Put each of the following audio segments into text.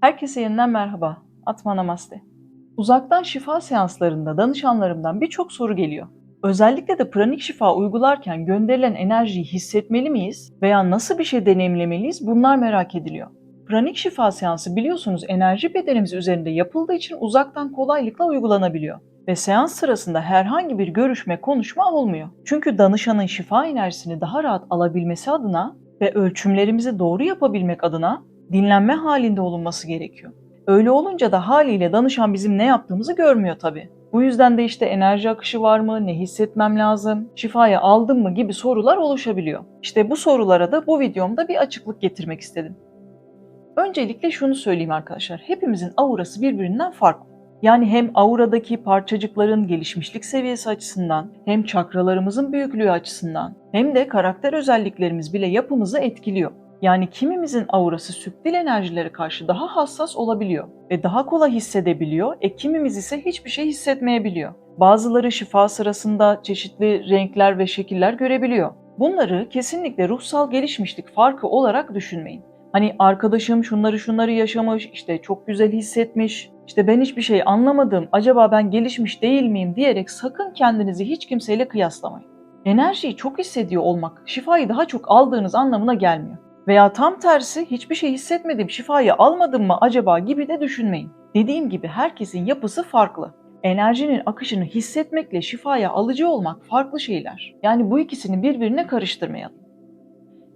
Herkese yeniden merhaba. Atma Namaste. Uzaktan şifa seanslarında danışanlarımdan birçok soru geliyor. Özellikle de pranik şifa uygularken gönderilen enerjiyi hissetmeli miyiz veya nasıl bir şey deneyimlemeliyiz bunlar merak ediliyor. Pranik şifa seansı biliyorsunuz enerji bedenimiz üzerinde yapıldığı için uzaktan kolaylıkla uygulanabiliyor. Ve seans sırasında herhangi bir görüşme, konuşma olmuyor. Çünkü danışanın şifa enerjisini daha rahat alabilmesi adına ve ölçümlerimizi doğru yapabilmek adına dinlenme halinde olunması gerekiyor. Öyle olunca da haliyle danışan bizim ne yaptığımızı görmüyor tabii. Bu yüzden de işte enerji akışı var mı, ne hissetmem lazım, şifaya aldım mı gibi sorular oluşabiliyor. İşte bu sorulara da bu videomda bir açıklık getirmek istedim. Öncelikle şunu söyleyeyim arkadaşlar. Hepimizin aurası birbirinden farklı. Yani hem auradaki parçacıkların gelişmişlik seviyesi açısından, hem çakralarımızın büyüklüğü açısından, hem de karakter özelliklerimiz bile yapımızı etkiliyor. Yani kimimizin aurası süptil enerjilere karşı daha hassas olabiliyor ve daha kolay hissedebiliyor, e kimimiz ise hiçbir şey hissetmeyebiliyor. Bazıları şifa sırasında çeşitli renkler ve şekiller görebiliyor. Bunları kesinlikle ruhsal gelişmişlik farkı olarak düşünmeyin. Hani arkadaşım şunları şunları yaşamış, işte çok güzel hissetmiş, işte ben hiçbir şey anlamadım, acaba ben gelişmiş değil miyim diyerek sakın kendinizi hiç kimseyle kıyaslamayın. Enerjiyi çok hissediyor olmak, şifayı daha çok aldığınız anlamına gelmiyor. Veya tam tersi hiçbir şey hissetmedim, şifayı almadım mı acaba gibi de düşünmeyin. Dediğim gibi herkesin yapısı farklı. Enerjinin akışını hissetmekle şifaya alıcı olmak farklı şeyler. Yani bu ikisini birbirine karıştırmayalım.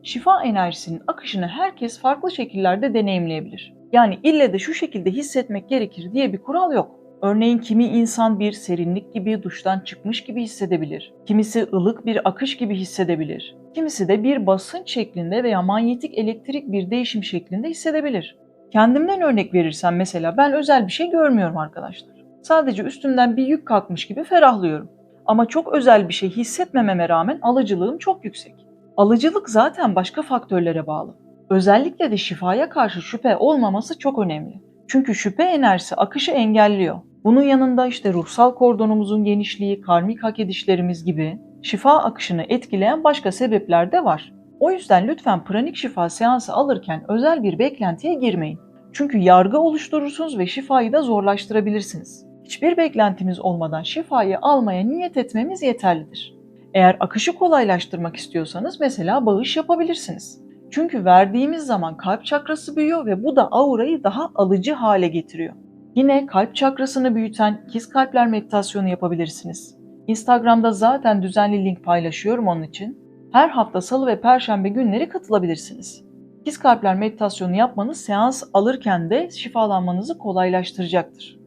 Şifa enerjisinin akışını herkes farklı şekillerde deneyimleyebilir. Yani ille de şu şekilde hissetmek gerekir diye bir kural yok. Örneğin kimi insan bir serinlik gibi duştan çıkmış gibi hissedebilir. Kimisi ılık bir akış gibi hissedebilir. Kimisi de bir basınç şeklinde veya manyetik elektrik bir değişim şeklinde hissedebilir. Kendimden örnek verirsem mesela ben özel bir şey görmüyorum arkadaşlar. Sadece üstümden bir yük kalkmış gibi ferahlıyorum. Ama çok özel bir şey hissetmememe rağmen alıcılığım çok yüksek. Alıcılık zaten başka faktörlere bağlı. Özellikle de şifaya karşı şüphe olmaması çok önemli. Çünkü şüphe enerjisi akışı engelliyor. Bunun yanında işte ruhsal kordonumuzun genişliği, karmik hak edişlerimiz gibi şifa akışını etkileyen başka sebepler de var. O yüzden lütfen pranik şifa seansı alırken özel bir beklentiye girmeyin. Çünkü yargı oluşturursunuz ve şifayı da zorlaştırabilirsiniz. Hiçbir beklentimiz olmadan şifayı almaya niyet etmemiz yeterlidir. Eğer akışı kolaylaştırmak istiyorsanız mesela bağış yapabilirsiniz. Çünkü verdiğimiz zaman kalp çakrası büyüyor ve bu da aurayı daha alıcı hale getiriyor. Yine kalp çakrasını büyüten ikiz kalpler meditasyonu yapabilirsiniz. Instagram'da zaten düzenli link paylaşıyorum onun için. Her hafta salı ve perşembe günleri katılabilirsiniz. İkiz kalpler meditasyonu yapmanız seans alırken de şifalanmanızı kolaylaştıracaktır.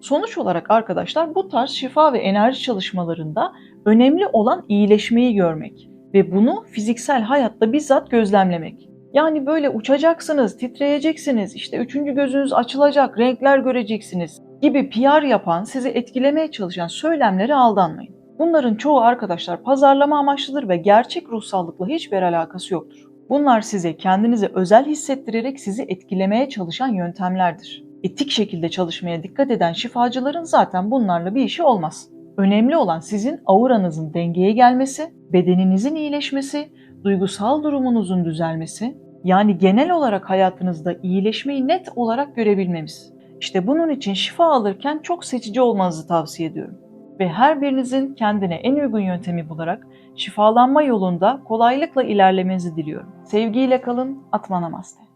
Sonuç olarak arkadaşlar bu tarz şifa ve enerji çalışmalarında önemli olan iyileşmeyi görmek ve bunu fiziksel hayatta bizzat gözlemlemek. Yani böyle uçacaksınız, titreyeceksiniz, işte üçüncü gözünüz açılacak, renkler göreceksiniz gibi PR yapan, sizi etkilemeye çalışan söylemlere aldanmayın. Bunların çoğu arkadaşlar pazarlama amaçlıdır ve gerçek ruhsallıkla hiçbir alakası yoktur. Bunlar size kendinizi özel hissettirerek sizi etkilemeye çalışan yöntemlerdir. Etik şekilde çalışmaya dikkat eden şifacıların zaten bunlarla bir işi olmaz. Önemli olan sizin auranızın dengeye gelmesi, bedeninizin iyileşmesi, duygusal durumunuzun düzelmesi, yani genel olarak hayatınızda iyileşmeyi net olarak görebilmemiz. İşte bunun için şifa alırken çok seçici olmanızı tavsiye ediyorum. Ve her birinizin kendine en uygun yöntemi bularak şifalanma yolunda kolaylıkla ilerlemenizi diliyorum. Sevgiyle kalın, Atma Namaste.